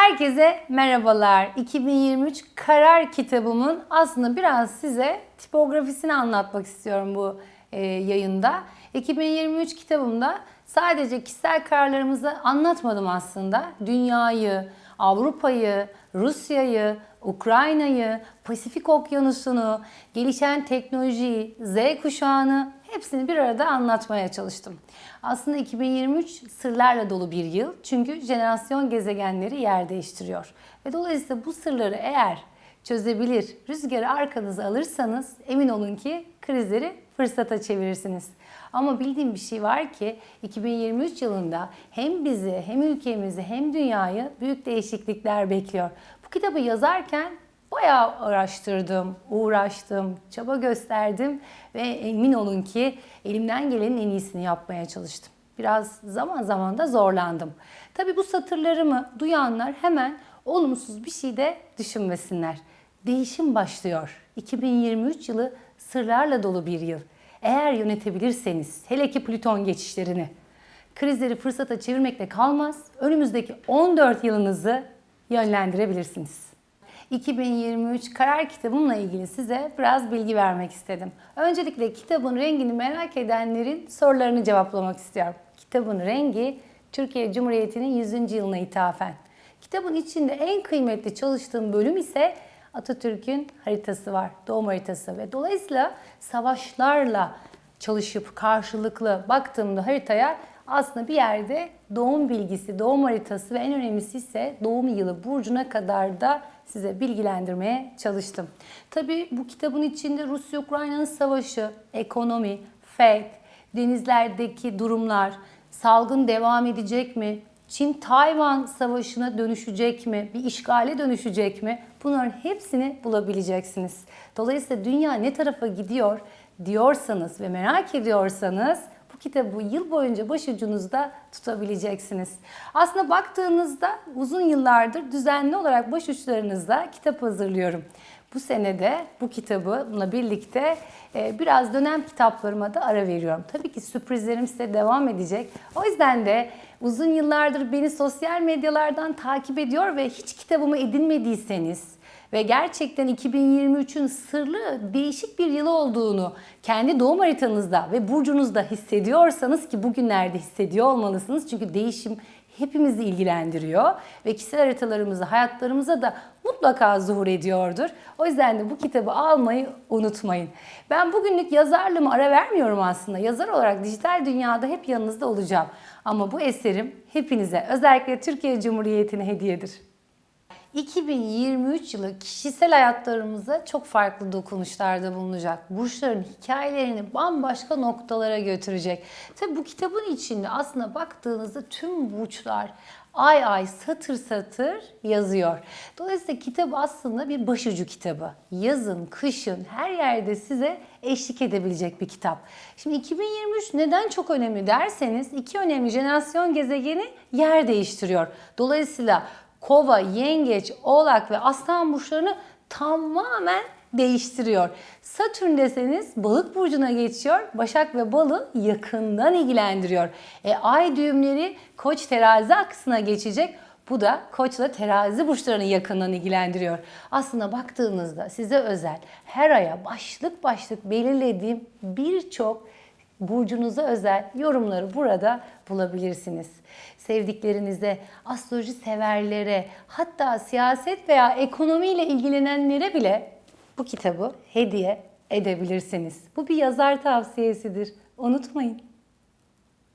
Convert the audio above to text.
Herkese merhabalar. 2023 karar kitabımın aslında biraz size tipografisini anlatmak istiyorum bu e, yayında. 2023 kitabımda sadece kişisel kararlarımızı anlatmadım aslında. Dünyayı, Avrupa'yı, Rusya'yı, Ukrayna'yı, Pasifik Okyanusu'nu, gelişen teknolojiyi, Z kuşağını hepsini bir arada anlatmaya çalıştım. Aslında 2023 sırlarla dolu bir yıl. Çünkü jenerasyon gezegenleri yer değiştiriyor. Ve dolayısıyla bu sırları eğer çözebilir, rüzgarı arkanıza alırsanız emin olun ki krizleri fırsata çevirirsiniz. Ama bildiğim bir şey var ki 2023 yılında hem bizi hem ülkemizi hem dünyayı büyük değişiklikler bekliyor. Bu kitabı yazarken bayağı araştırdım, uğraştım, çaba gösterdim ve emin olun ki elimden gelenin en iyisini yapmaya çalıştım. Biraz zaman zaman da zorlandım. Tabii bu satırlarımı duyanlar hemen olumsuz bir şey de düşünmesinler. Değişim başlıyor. 2023 yılı sırlarla dolu bir yıl. Eğer yönetebilirseniz, hele ki Plüton geçişlerini, krizleri fırsata çevirmekle kalmaz, önümüzdeki 14 yılınızı yönlendirebilirsiniz. 2023 karar kitabımla ilgili size biraz bilgi vermek istedim. Öncelikle kitabın rengini merak edenlerin sorularını cevaplamak istiyorum. Kitabın rengi Türkiye Cumhuriyeti'nin 100. yılına ithafen. Kitabın içinde en kıymetli çalıştığım bölüm ise Atatürk'ün haritası var, doğum haritası ve dolayısıyla savaşlarla çalışıp karşılıklı baktığımda haritaya aslında bir yerde doğum bilgisi, doğum haritası ve en önemlisi ise doğum yılı burcuna kadar da size bilgilendirmeye çalıştım. Tabii bu kitabın içinde Rusya-Ukrayna'nın savaşı, ekonomi, FED, denizlerdeki durumlar, salgın devam edecek mi, Çin-Tayvan savaşına dönüşecek mi, bir işgale dönüşecek mi? Bunların hepsini bulabileceksiniz. Dolayısıyla dünya ne tarafa gidiyor diyorsanız ve merak ediyorsanız bu kitabı yıl boyunca başucunuzda tutabileceksiniz. Aslında baktığınızda uzun yıllardır düzenli olarak başuçlarınızda kitap hazırlıyorum. Bu senede bu kitabımla birlikte e, biraz dönem kitaplarıma da ara veriyorum. Tabii ki sürprizlerim size devam edecek. O yüzden de uzun yıllardır beni sosyal medyalardan takip ediyor ve hiç kitabımı edinmediyseniz ve gerçekten 2023'ün sırlı değişik bir yıl olduğunu kendi doğum haritanızda ve burcunuzda hissediyorsanız ki bugünlerde hissediyor olmalısınız. Çünkü değişim hepimizi ilgilendiriyor ve kişisel haritalarımızı hayatlarımıza da mutlaka zuhur ediyordur. O yüzden de bu kitabı almayı unutmayın. Ben bugünlük yazarlığımı ara vermiyorum aslında. Yazar olarak dijital dünyada hep yanınızda olacağım. Ama bu eserim hepinize özellikle Türkiye Cumhuriyeti'ne hediyedir. 2023 yılı kişisel hayatlarımıza çok farklı dokunuşlarda bulunacak. Burçların hikayelerini bambaşka noktalara götürecek. Tabi bu kitabın içinde aslında baktığınızda tüm burçlar ay ay satır satır yazıyor. Dolayısıyla kitap aslında bir başucu kitabı. Yazın, kışın her yerde size eşlik edebilecek bir kitap. Şimdi 2023 neden çok önemli derseniz iki önemli jenerasyon gezegeni yer değiştiriyor. Dolayısıyla Kova, Yengeç, Oğlak ve Aslan burçlarını tamamen değiştiriyor. Satürn deseniz balık burcuna geçiyor. Başak ve balı yakından ilgilendiriyor. E, ay düğümleri koç terazi aksına geçecek. Bu da koçla terazi burçlarını yakından ilgilendiriyor. Aslında baktığınızda size özel her aya başlık başlık belirlediğim birçok burcunuza özel yorumları burada bulabilirsiniz. Sevdiklerinize, astroloji severlere, hatta siyaset veya ekonomiyle ilgilenenlere bile bu kitabı hediye edebilirsiniz. Bu bir yazar tavsiyesidir. Unutmayın.